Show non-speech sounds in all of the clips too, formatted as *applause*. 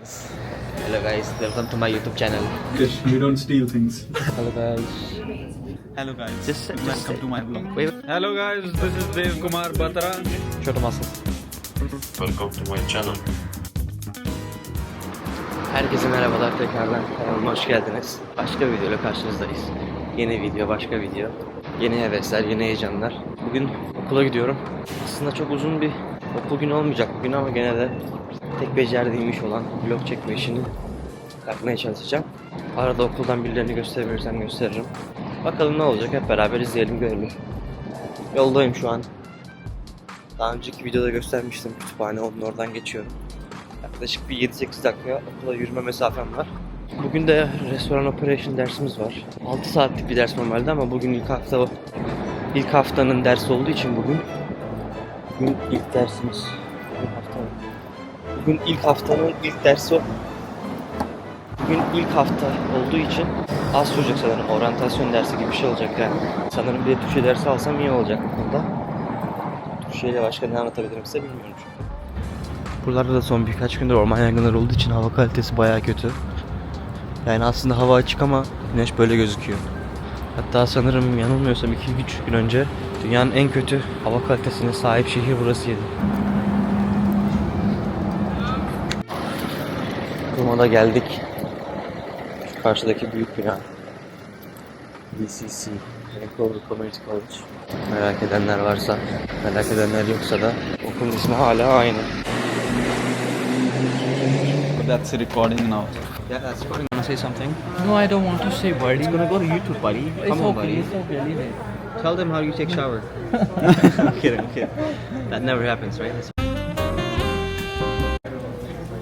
Hello guys, welcome to my YouTube channel. Yes, we don't steal things. Hello guys. Hello guys, Just, just welcome to my vlog. Wait, Hello guys, this is Dev Kumar Batra. şurada masal. Welcome to my channel. Herkese merhabalar tekrardan kanalıma hoş geldiniz. Başka bir videoyla karşınızdayız. Yeni video, başka video. Yeni hevesler, yeni heyecanlar. Bugün okula gidiyorum. Aslında çok uzun bir okul günü olmayacak bugün ama gene de tek becerdiğim iş olan vlog çekme işini yapmaya çalışacağım. Arada okuldan birilerini gösterebilirsem gösteririm. Bakalım ne olacak hep beraber izleyelim görelim. Yoldayım şu an. Daha önceki videoda göstermiştim kütüphane onun oradan geçiyorum. Yaklaşık bir 7-8 dakika okula yürüme mesafem var. Bugün de restoran operation dersimiz var. 6 saatlik bir ders normalde ama bugün ilk hafta ilk haftanın dersi olduğu için bugün bugün ilk dersimiz. Bugün ilk haftanın ilk dersi. Bugün ilk hafta olduğu için az sürecek sanırım. Oryantasyon dersi gibi bir şey olacak yani. Sanırım bir de Türkçe dersi alsam iyi olacak bu konuda. Türkçeyle başka ne anlatabilirim size bilmiyorum çünkü. Buralarda da son birkaç gündür orman yangınları olduğu için hava kalitesi bayağı kötü. Yani aslında hava açık ama güneş böyle gözüküyor. Hatta sanırım yanılmıyorsam 2-3 gün önce dünyanın en kötü hava kalitesine sahip şehir burasıydı. Ruma'da geldik. Şu karşıdaki büyük bina. BCC, Vancouver Community College. Merak edenler varsa, merak edenler yoksa da okulun ismi hala aynı. That's recording now. Yeah, that's fine. Wanna say something? No, I don't want to say buddy. It's gonna go to YouTube, buddy. It's Come on, okay, buddy. it's okay, leave it. Tell them how you take shower. I'm *laughs* *laughs* kidding, I'm kidding. That never happens, right? That's...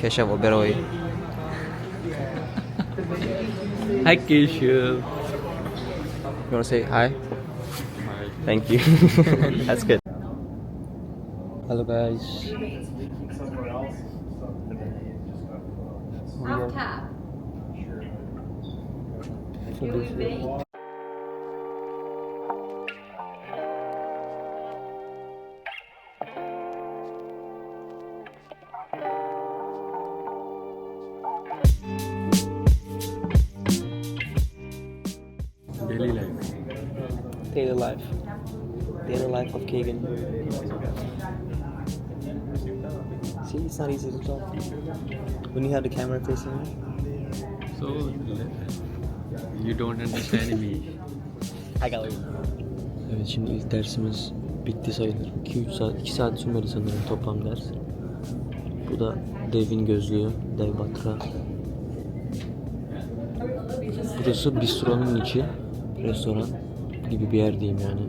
Keshav Oberoi. Hi, Keshav. You wanna say hi? Hi. Thank you. *laughs* That's good. Hello guys. Off tap. Daily life. Daily life of Kagan. See, it's not easy to talk. When you have the camera facing you. So, you don't understand me. *laughs* I got you. Evet şimdi ilk dersimiz bitti sayılır. 2-3 saat, 2 saat sürmedi sanırım toplam ders. Bu da Dev'in gözlüğü, Dev Batra. Burası bistronun içi, restoran gibi bir yer diyeyim yani.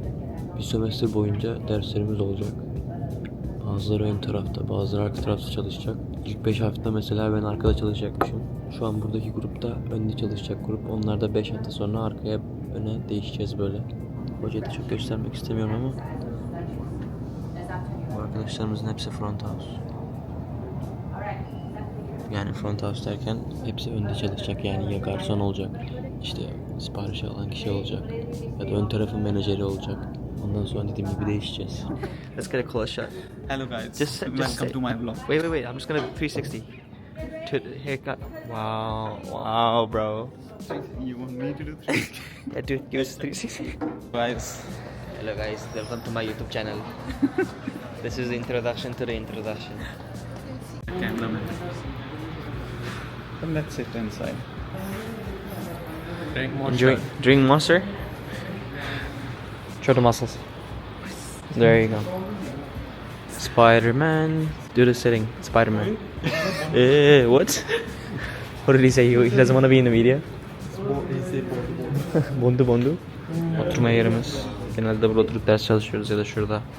Bir sömestr boyunca derslerimiz olacak. Bazıları ön tarafta, bazıları arka tarafta çalışacak. İlk 5 hafta mesela ben arkada çalışacakmışım. Şu an buradaki grupta önde çalışacak grup. Onlar da 5 hafta sonra arkaya öne değişeceğiz böyle. Hocayı da çok göstermek istemiyorum ama bu arkadaşlarımızın hepsi front house. Yani front house derken hepsi önde çalışacak yani ya garson olacak işte sipariş alan kişi olacak ya da ön tarafın menajeri olacak. Ondan sonra dediğim gibi değişeceğiz. *laughs* Let's get a close shot. Hello guys, Just, just welcome say- to my vlog. Wait, wait, wait. I'm just gonna 360. To haircut. Wow, wow, bro. You want me to do three? *laughs* Yeah, dude, give us 360. guys, Hello, guys. Welcome to my YouTube channel. *laughs* this is the introduction to the introduction. cameraman. And let's sit inside. Drink more Enjoy, drink monster. Show the muscles. There you go. Spider-Man. Do the sitting. Spider-Man. *laughs* Eh, what? what did he say? He, he doesn't want to be in the media. *laughs* bondu bondu. Oturma yerimiz. Genelde burada oturup ders çalışıyoruz ya da şurada. *laughs*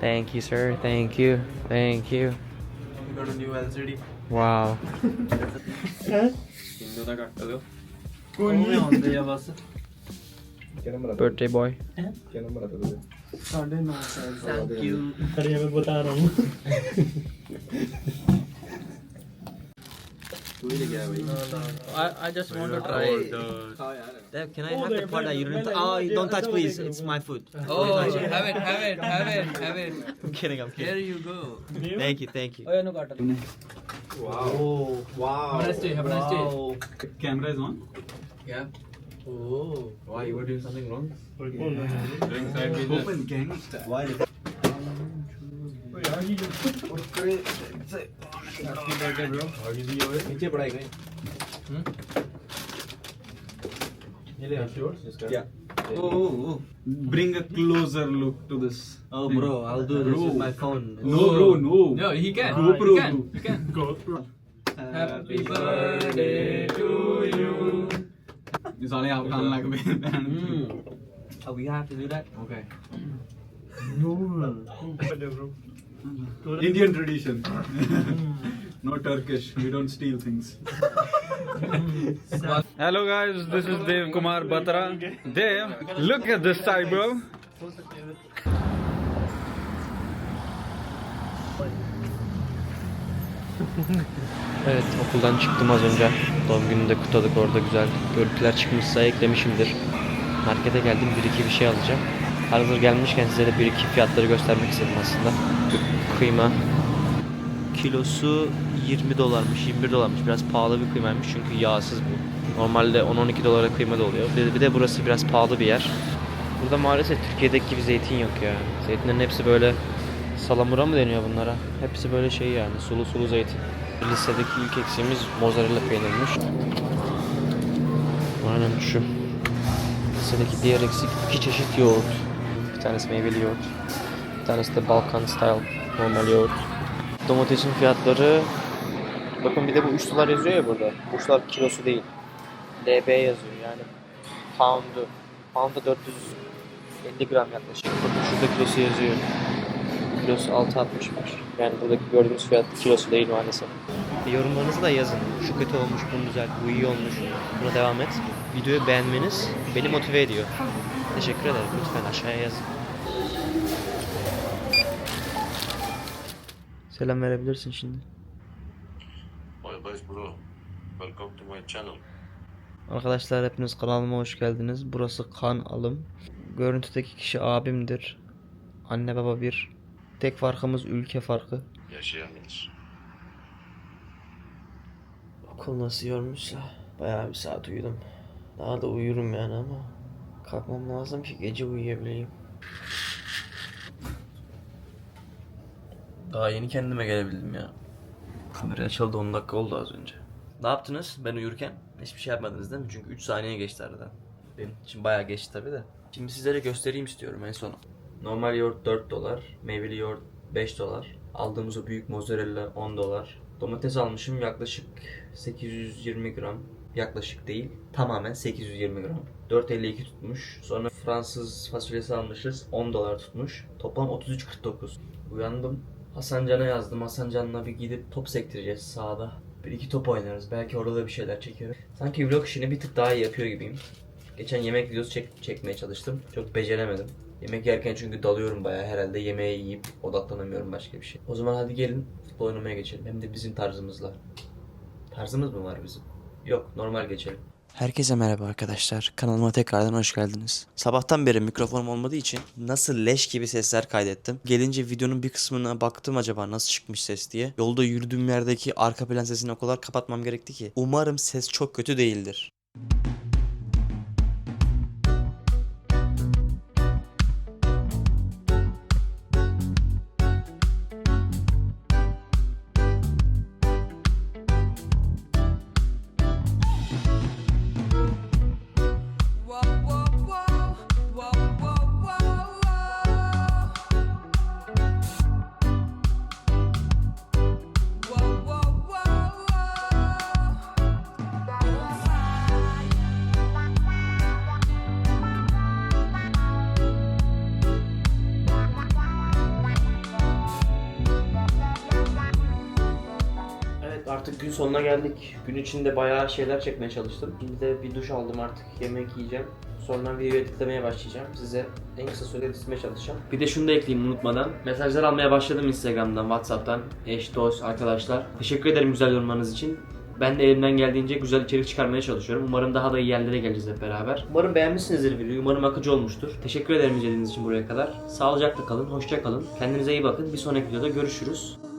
Thank you, sir. Thank you. Thank you. You got a new LCD. Wow. Birthday boy. Thank you. I, I just want to try. Dad, can I have the part that you oh, don't? Oh, you don't touch, please. It's my food. Oh, have it, have it, have it, have it. *laughs* I'm kidding. I'm Here kidding. you go. Thank you. Thank you. Oh, have a nice day, have a nice day. Camera is on. Yeah. Oh. Why you were doing something wrong? Open gangster. *laughs* Bring a closer look to this. Oh, thing. bro, I'll do this Bro. with my phone. No, bro, no. No, he can. GoPro. He can. bro. He can. GoPro. Happy birthday to you. It's only out on like Mm. Oh, we have to do that. Okay. No. Indian tradition. *laughs* no Turkish. We don't steal things. *laughs* Hello guys, this is Dev Kumar Batra. Dev, look at this side, bro. Evet okuldan çıktım az önce. Doğum gününü de kutladık orada güzel. Görüntüler çıkmışsa eklemişimdir. Markete geldim bir iki bir şey alacağım. Hazır gelmişken size de bir iki fiyatları göstermek istedim aslında. Kıyma kilosu 20 dolarmış 21 dolarmış biraz pahalı bir kıymaymış çünkü yağsız bu. Normalde 10-12 dolara kıyma da oluyor. Bir, bir de burası biraz pahalı bir yer. Burada maalesef Türkiye'deki gibi zeytin yok ya. Zeytinlerin hepsi böyle salamura mı deniyor bunlara? Hepsi böyle şey yani sulu sulu zeytin. Lisedeki ilk eksiğimiz mozzarella peynirmiş. Aynen şu. Lisedeki diğer eksik iki çeşit yoğurt. Bir tanesi meyveli yoğurt. Bir tanesi de Balkan style normal yoğurt. Domatesin fiyatları Bakın bir de bu 3 dolar yazıyor ya burada. 3 dolar kilosu değil. DB yazıyor yani. Pound'u. Pound'u 450 gram yaklaşık. Bakın şurada kilosu yazıyor. Kilosu 6.65. Yani buradaki gördüğünüz fiyat kilosu değil maalesef. E, yorumlarınızı da yazın. Şu kötü olmuş, bunu düzelt, bu iyi olmuş. Buna devam et. Videoyu beğenmeniz beni motive ediyor. Teşekkür ederim. Lütfen aşağıya yazın. Selam verebilirsin şimdi. Bro. Welcome to my channel. Arkadaşlar hepiniz kanalıma hoş geldiniz. Burası kan alım. Görüntüdeki kişi abimdir. Anne baba bir. Tek farkımız ülke farkı. Yaşayanız. Okul nasıl yormuşsa bayağı bir saat uyudum. Daha da uyurum yani ama kalkmam lazım ki gece uyuyabileyim. Daha yeni kendime gelebildim ya. Kamera açıldı 10 dakika oldu az önce. Ne yaptınız ben uyurken? Hiçbir şey yapmadınız değil mi? Çünkü 3 saniye geçti aradan. Benim için bayağı geçti tabi de. Şimdi sizlere göstereyim istiyorum en son. Normal yoğurt 4 dolar, meyveli yoğurt 5 dolar. Aldığımız o büyük mozzarella 10 dolar. Domates almışım yaklaşık 820 gram. Yaklaşık değil. Tamamen 820 gram. 4.52 tutmuş. Sonra Fransız fasulyesi almışız. 10 dolar tutmuş. Toplam 33.49. Uyandım. Hasan Can'a yazdım. Hasan Can'la bir gidip top sektireceğiz sahada. Bir iki top oynarız. Belki orada da bir şeyler çekerim. Sanki vlog işini bir tık daha iyi yapıyor gibiyim. Geçen yemek videosu çek- çekmeye çalıştım. Çok beceremedim. Yemek yerken çünkü dalıyorum bayağı. Herhalde yemeği yiyip odaklanamıyorum başka bir şey. O zaman hadi gelin futbol oynamaya geçelim. Hem de bizim tarzımızla. Tarzımız mı var bizim? Yok normal geçelim. Herkese merhaba arkadaşlar. Kanalıma tekrardan hoş geldiniz. Sabahtan beri mikrofonum olmadığı için nasıl leş gibi sesler kaydettim. Gelince videonun bir kısmına baktım acaba nasıl çıkmış ses diye. Yolda yürüdüğüm yerdeki arka plan sesini o kadar kapatmam gerekti ki. Umarım ses çok kötü değildir. Whoa, Gün sonuna geldik. Gün içinde bayağı şeyler çekmeye çalıştım. Şimdi de bir duş aldım artık. Yemek yiyeceğim. Sonra video editlemeye başlayacağım. Size en kısa sürede editlemeye çalışacağım. Bir de şunu da ekleyeyim unutmadan. Mesajlar almaya başladım Instagram'dan, Whatsapp'tan. Eş, dost, arkadaşlar. Teşekkür ederim güzel yorumlarınız için. Ben de elimden geldiğince güzel içerik çıkarmaya çalışıyorum. Umarım daha da iyi yerlere geleceğiz hep beraber. Umarım beğenmişsinizdir videoyu. Umarım akıcı olmuştur. Teşekkür ederim izlediğiniz için buraya kadar. Sağlıcakla kalın, hoşça kalın. Kendinize iyi bakın. Bir sonraki videoda görüşürüz.